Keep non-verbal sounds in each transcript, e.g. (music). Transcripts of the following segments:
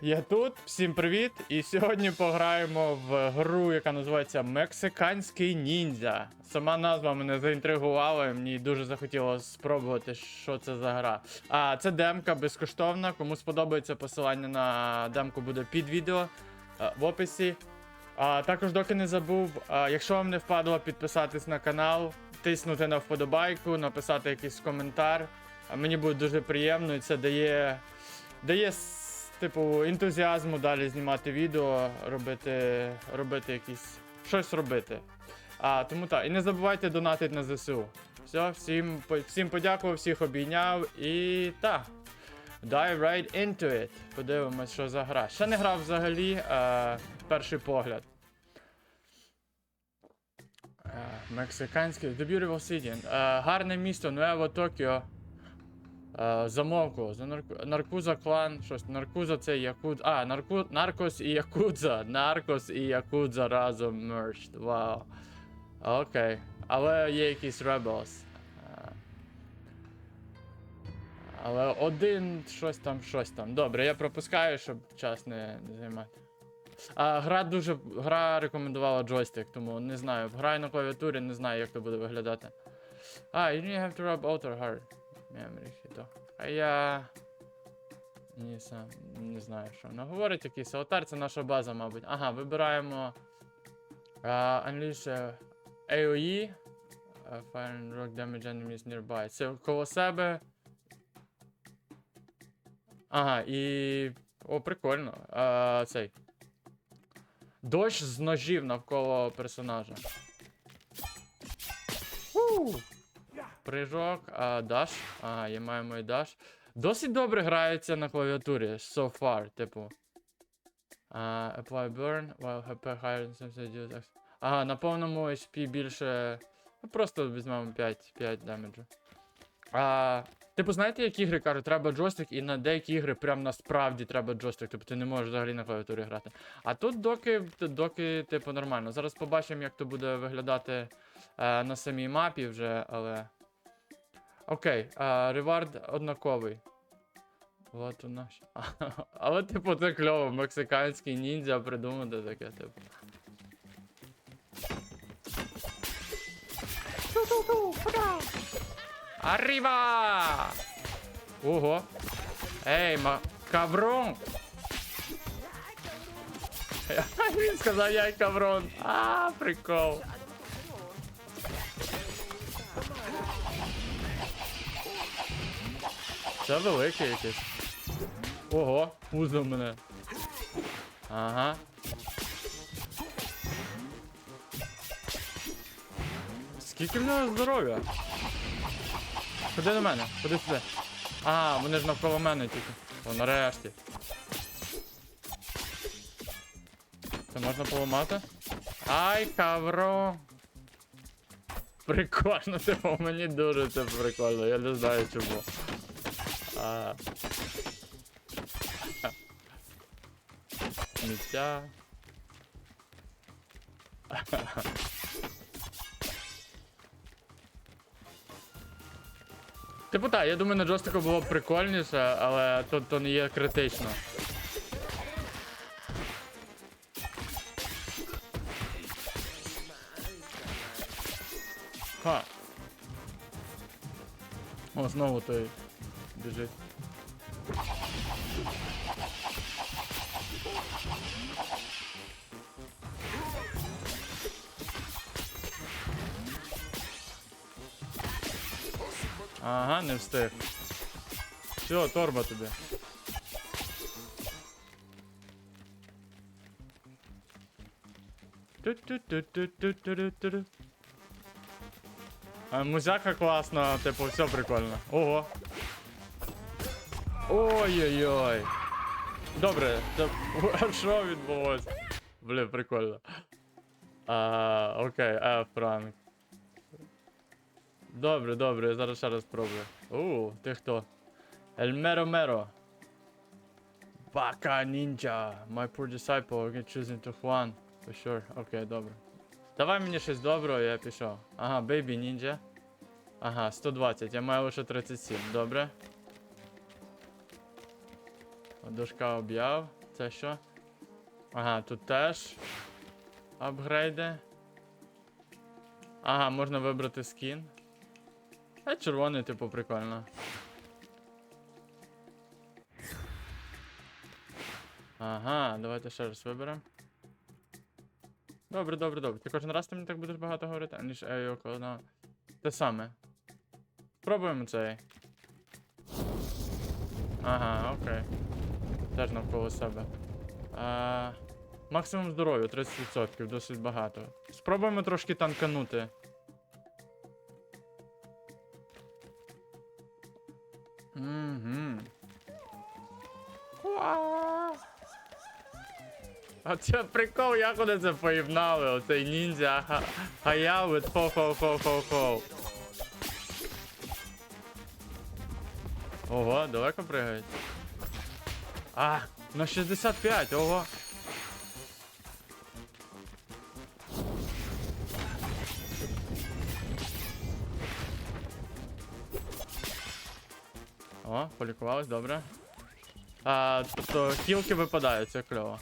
Я тут, всім привіт! І сьогодні пограємо в гру, яка називається Мексиканський ніндзя. Сама назва мене заінтригувала, і мені дуже захотілося спробувати, що це за гра. А це демка безкоштовна. Кому сподобається посилання на демку буде під відео е, в описі. А також, доки не забув, якщо вам не впадло підписатись на канал, тиснути на вподобайку, написати якийсь коментар. Мені буде дуже приємно, і це дає, дає типу, ентузіазму далі знімати відео, робити, робити якісь щось робити. А, тому так, і не забувайте донатити на ЗСУ. Все, всім, всім подякував, всіх обійняв і так. Dive right into it. Подивимось, що за гра. Ще не грав взагалі. Е, перший погляд. Е, мексиканський. The Beautiful City. Е, гарне місто, Нуево Токіо. Е, замовку. За нарку... Наркуза клан. Щось. Наркуза це Якудза. А, нарку... Наркос і Якудза. Наркос і Якудза разом merged. Вау. Окей. Але є якісь Rebels. Е, але один щось там, щось там. Добре, я пропускаю, щоб час не, не займати. А, гра дуже. Гра рекомендувала джойстик, тому не знаю. Граю на клавіатурі, не знаю, як то буде виглядати. А, you have to rub outer hard. Memory hito. А я. Ні, сам не знаю, що воно говорить якийсь. Аватар це наша база, мабуть. Ага, вибираємо. Uh, unleash uh, AOE. Uh, fire and rock damage enemies nearby. Це коло себе. Ага, і. О, прикольно. А, цей. Дощ з ножів навколо персонажа. Фу! Прыжок, а, даш. Ага, є маємо і даш. Досить добре грається на клавіатурі. So far, типу. А, apply burn, while HP higher than attacks. Ага, на повному HP більше. Ну, просто візьмемо 5, 5 демеджу. А, типу, знаєте, які ігри кажуть, треба джойстик, і на деякі ігри прям насправді треба джойстик, тобто ти не можеш взагалі на клавіатурі грати. А тут доки, доки типу, нормально. Зараз побачимо, як то буде виглядати е, на самій мапі вже, але. Окей, е, ревард однаковий. От у нас. (laughs) Але, типу, це кльово, мексиканський ніндзя придумати таке, типу. Arriba! Ого! Ей, ма... Каврон! (laughs) Він сказав, я каврон. А, прикол. Це великий якийсь. Ого, пузо мене. Ага. Скільки в нього здоров'я? Ходи до мене, ходи сюди. А, вони ж навколо мене тільки. О, нарешті. Це можна поламати? Ай, кавро. Прикольно, (laughs) типу, мені дуже це прикольно, я не знаю чому. Сміття. Типу так, я думаю, на джойстику було б прикольніше, але тут то не є критично. Ха. О, знову той біжить. Ага, не встиг. Все, торба тобі. Ту-ту-ту-ту-ту-ту-ту. А, Музяка класна, типу, все прикольно. Ого. Ой-ой-ой. Добре, це- (laughs) що відбулося? Блін, прикольно. А, окей, F ранг. Добре, добре, зараз ще раз спробую. У, ти хто? Mero Mero. Baka Ninja. My poor disciple, I can choose into Juan. For sure. Окей, добре. Давай мені щось доброго, я пішов. Ага, Baby Ninja. Ага, 120, я маю лише 37, добре. Дошка об'яв. Це що? Ага, тут теж апгрейди. Ага, можна вибрати скін. А червоний, типу, прикольно. Ага, давайте ще раз виберемо. Добре, добре, добре. Ти кожен раз ти мені так будеш багато говорити, аніж Ейоко, ну. Те саме. Спробуємо цей. Ага, окей. Теж навколо себе. А, максимум здоров'я 30%, досить багато. Спробуємо трошки танканути. Угу. А це прикол, як вони це поєднали, оцей ніндзя ха- хаяви хо-хо-хо-хо-хо. Ого, далеко пригають. А, на 65, ого. О, полікувалось, добре. А, тобто хілки випадають, це кльово.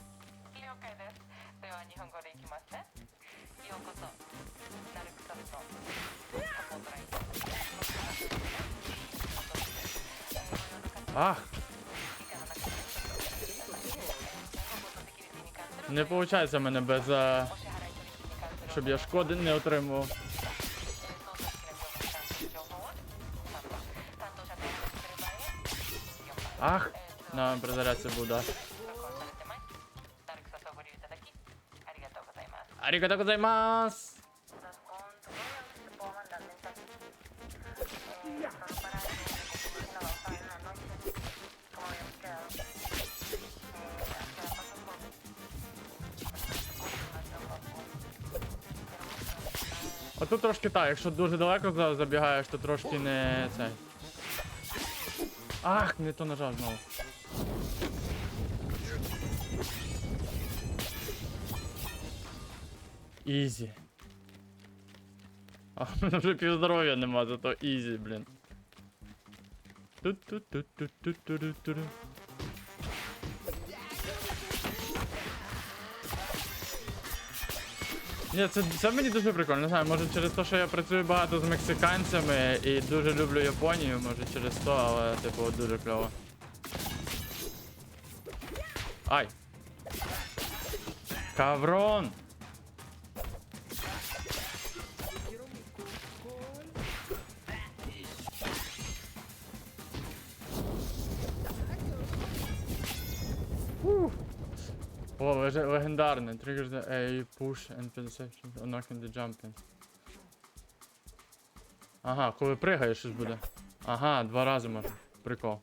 了 Не виходить в мене без. А... Щоб я шкоди не отримував. Ах! На призарядці був, да. Арігато займас! Трошки так, якщо дуже далеко за- забігаєш, то трошки не цей. Ах, не то нажав знову. Ізі. А в мене вже півздоров'я нема, зато ізі, блін. Ту-ту-ту-ту-ту-ту-ту-ту. Ні, це, це мені дуже прикольно. Не знаю, може через те, що я працюю багато з мексиканцями і дуже люблю Японію, може через то, але типу дуже кльово. Ай! Каврон! О, леже- легендарне. Triggers the A, push and interception, unlocking the jumping. Ага, коли пригаєш, щось буде. Ага, два рази можна. Прикол.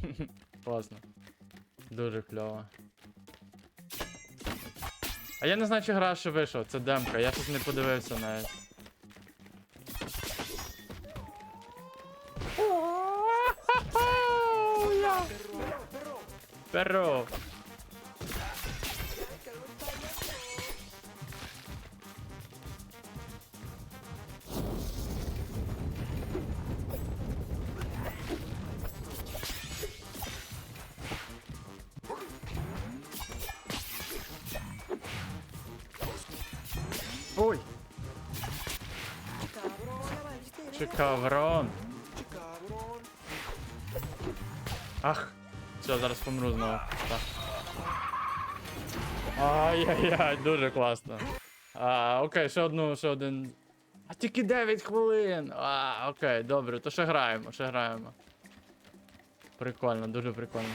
(laughs) Класно. Дуже кльово. А я не знаю, чи гра ще вийшов, це демка, я щось не подивився навіть. Перо. Ой, чи каврон. Все, зараз помру знову. Так. Ай-яй-яй, дуже класно. А, окей, ще одну, ще один. А тільки 9 хвилин. А, окей, добре, то ще граємо, ще граємо. Прикольно, дуже прикольно.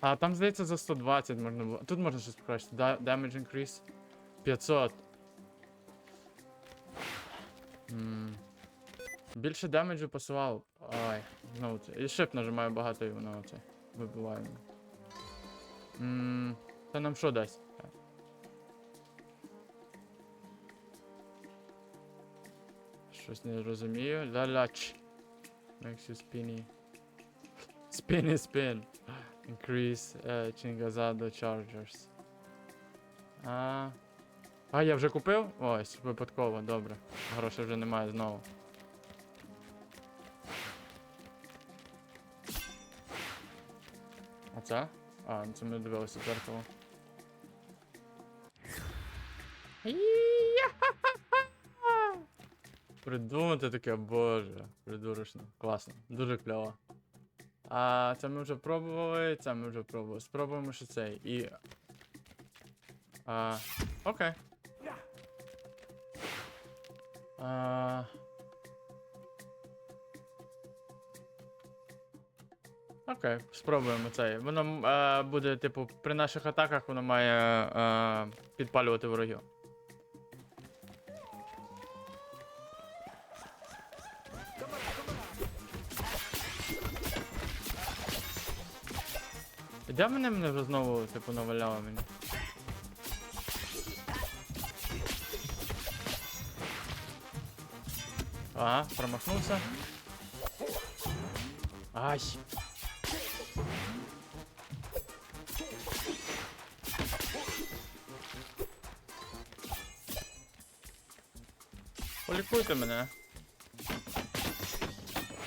А, там, здається, за 120 можна було. Тут можна щось покращити. Damage increase. 500. М. Більше демеджу посував. Ай, знову це. І shift нажимаю багато і воно оце. Вибиває. Ммм. Це нам що дасть? Щось не розумію. Ла-ляч. Makes you spinny. Spinny spin. Increase uh, Chingazado Chargers. А. А, я вже купив? Ось, випадково, добре. Грошей вже немає знову. Оце? А, це ми дивилися дзеркало. Придумати таке, боже, придурочно. Класно, дуже кльово. А це ми вже пробували, це ми вже пробували. Спробуємо ще цей. І. А, окей. А, окей, спробуємо цей. Воно е, буде, типу, при наших атаках воно має е, підпалювати ворогів. Де мене мене вже знову, типу, наваляло мені? Ага, промахнувся. Ай. Полікуйте мене.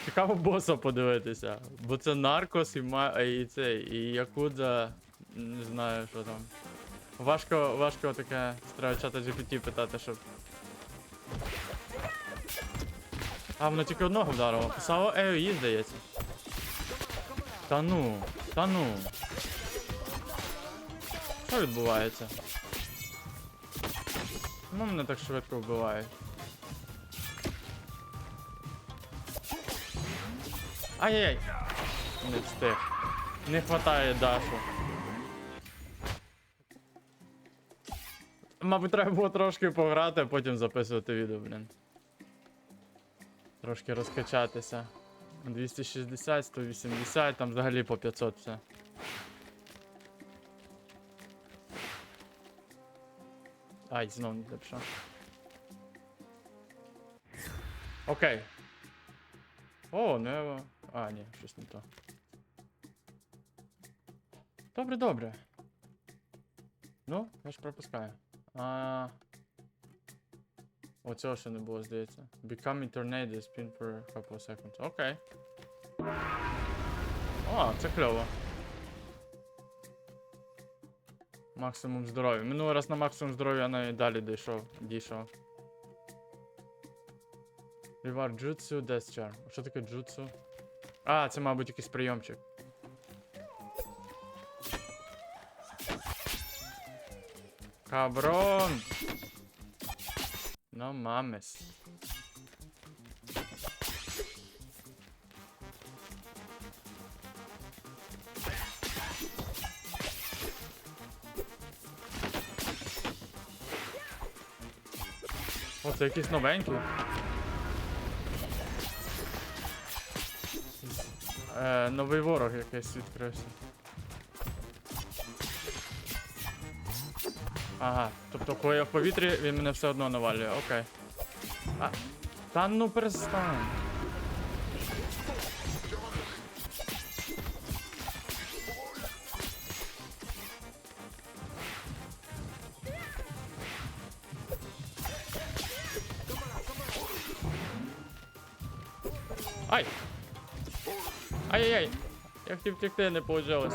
Цікаво боса подивитися. Бо це наркос і, ма... і цей, і Якудза. Не знаю, що там. Важко, важко таке треба GPT питати, щоб. А, воно тільки одного вдарило. Писало EOE, здається. Та ну, та ну. Що відбувається? Ну мене так швидко вбивають. Ай-яй-яй. Не встиг. Не хватає Дашу. Мабуть, треба було трошки пограти, а потім записувати відео, блін. Трошки розкачатися. 260, 180, там взагалі по 500 все. Ай, знов не лепша. Окей. О, не. А, ні, щось не то. Добре, добре. Ну, я ж пропускаю. А... Оцього ще не було, здається. Becoming tornado spin for a couple of seconds. Окей. О, це кльово. Максимум здоров'я. Минулий раз на максимум здоров'я я навіть далі дійшов. дійшов. Reward Jutsu, Death Charm. Що таке Jutsu? А, це, мабуть, якийсь прийомчик. Каброн! No mames. О, це якийсь новенький. Е, новий ворог якийсь відкрився. Ага, тобто коли я в повітрі, він мене все одно навалює, окей. А, та ну перестань. Ай! Ай-яй-яй! Я хотів втекти, не получилось.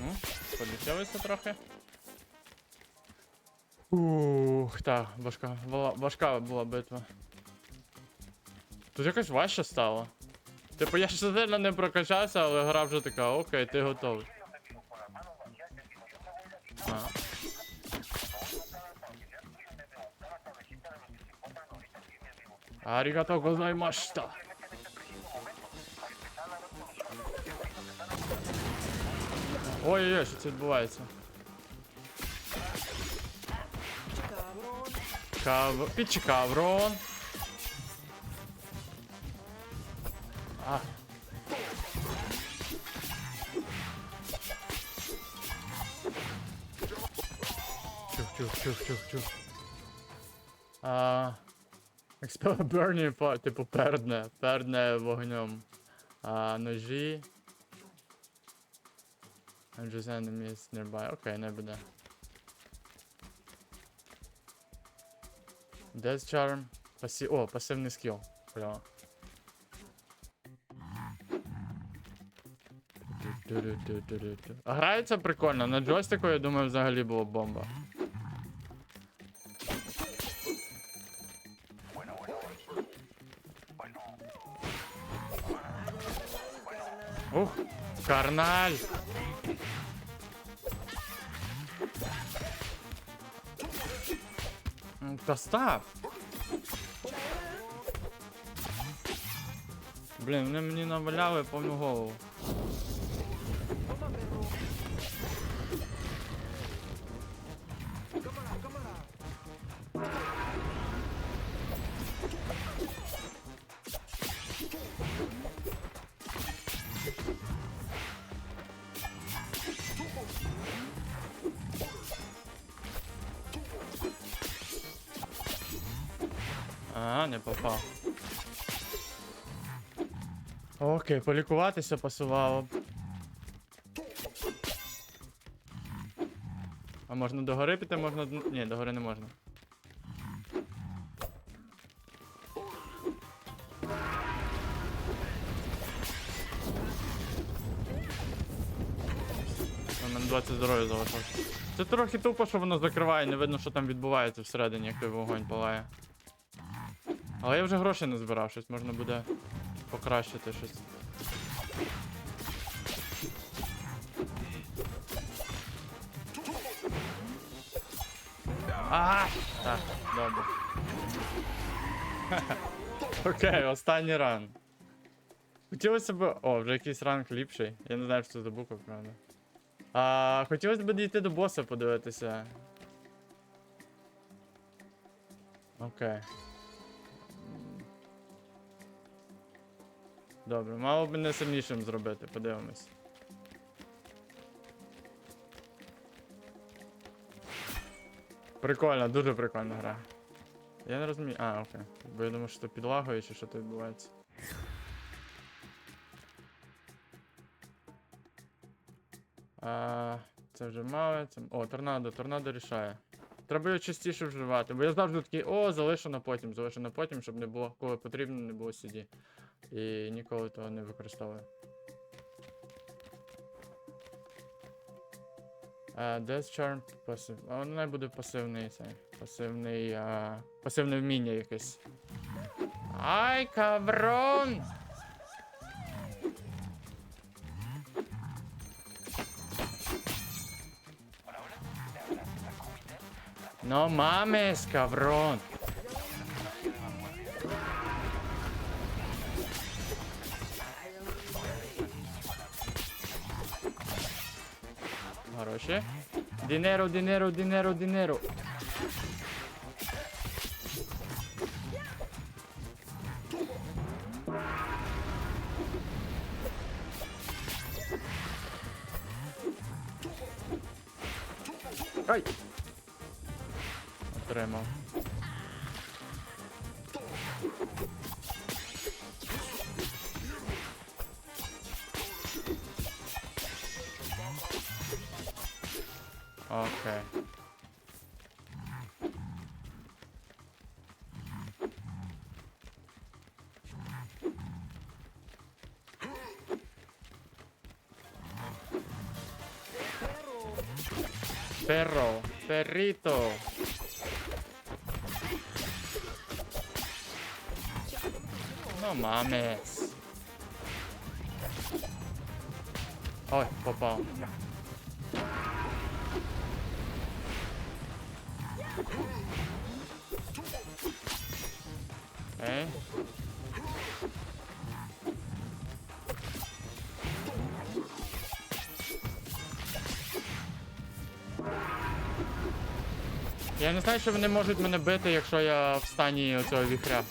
Ну, трохи. Ух, так, важка, була, важка була битва. Тут якось важче стало. Типу, я ще сильно не прокачався, але гра вже така, окей, ти готовий. Арігато гозаймашта. Ой-ой-ой, що це відбувається? Кав... Підчекаврон. А. Чух. А... Expel burning fire, типу пердне, пердне вогнем. А, ножі. And just enemies nearby. Окей, не буде. Death Charm. Пасі... О, пасивний скіл. Кльово. А Грається прикольно. На джойстику, я думаю, взагалі було бомба. Карналь! Та став! Блін, вони мені наваляли повну голову. Окей, полікуватися пасувало. А можна до гори піти, можна. Ні, до гори не можна. У мене 20 здоров'я залишилось. Це трохи тупо, що воно закриває, не видно, що там відбувається всередині, як вогонь палає. Але я вже грошей не збирав, щось можна буде покращити щось. А, добре. (laughs) Окей, останній ран. Хотілося б. О, вже якийсь ранг ліпший. Я не знаю, що це за буква, правда. А, хотілося б дійти до боса подивитися. Окей. Добре, мало б не сильнішим зробити, подивимось. Прикольно, дуже прикольна гра. Я не розумію. А, окей. Бо я думав, що підлагою чи що то відбувається. А, це вже мало. Це... О, торнадо, торнадо рішає. Треба його частіше вживати, бо я завжди такий, о, залишу потім, залишу на потім, щоб не було, коли потрібно, не було CD. І ніколи того не використовую. Death Charm пасив. А не буде пасивний цей. Пасивний. А, пасивне вміння якесь. Ай, каврон! No mames, cabrón. veloce. Di nero, di nero. Ai! Tremo. Окей. Perro, perrito. No mames. Ой, попал. Окей. Я не знаю, що вони можуть мене бити, якщо я в стані оцього віхря.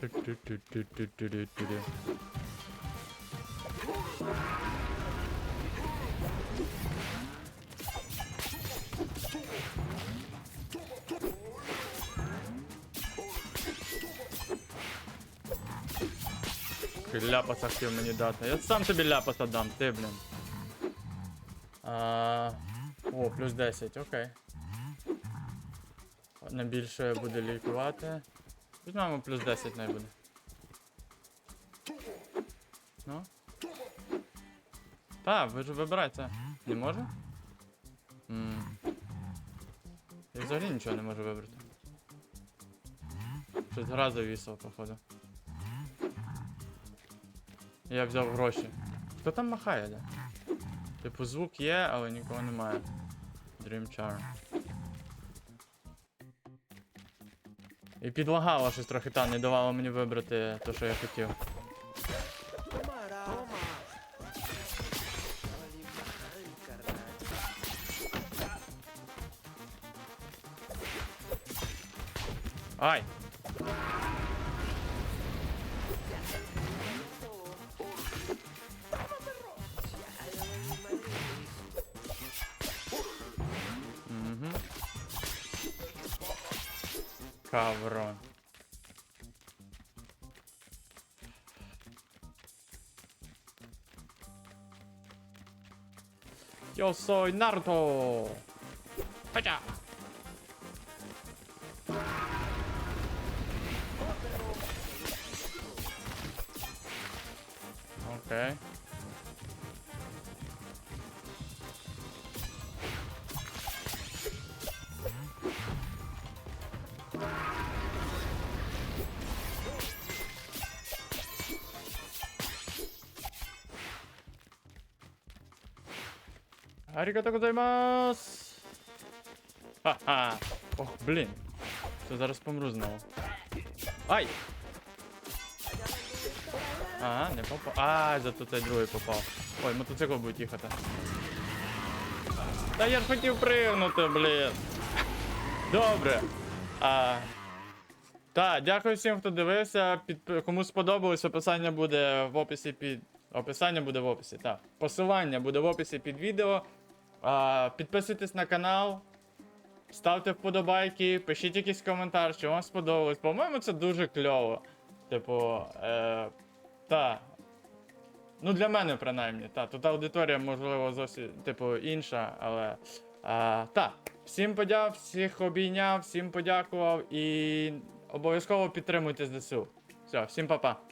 Ту-ту-ту-ту-ту-ту-ту. Ляпаса хотів мені дати. Я сам тобі ляпаса дам, ти, блін. А, о, плюс 10, окей. Одне більше буде лікувати. Візьмемо плюс 10 не буде. Ну. Так, ви ж вибирайте. Не може? М. Я взагалі нічого не можу вибрати. Щось гра завісила, походу. Я взяв гроші. Хто там махає, да? Типу звук є, але нікого немає. Dream Charm. І підлагало щось трохи там, не давало мені вибрати те, що я хотів. 만들었어 나루토 가자 오케이 Yo soy Naruto. Пача. Окей. Арігато гозаймас! Ха-ха! Ох, блін. Це зараз помру знову. Ай! Ага, не попав. А, зато цей другий попав. Ой, мотоцикл буде їхати. Та я ж хотів пригнути, блін. Добре. А, так, дякую всім, хто дивився. Під... Кому сподобалось, описання буде в описі під. Описання буде в описі. Так. Посилання буде в описі під відео. Підписуйтесь на канал. Ставте вподобайки, пишіть якийсь коментар, що вам сподобалось. По-моєму, це дуже кльово. Типу, е, та. Ну, для мене, принаймні, та. Тут аудиторія, можливо, зовсім, типу, інша, але. А, та. Всім подяк, всіх обійняв, всім подякував і обов'язково підтримуйте ЗСУ. Все, всім па-па.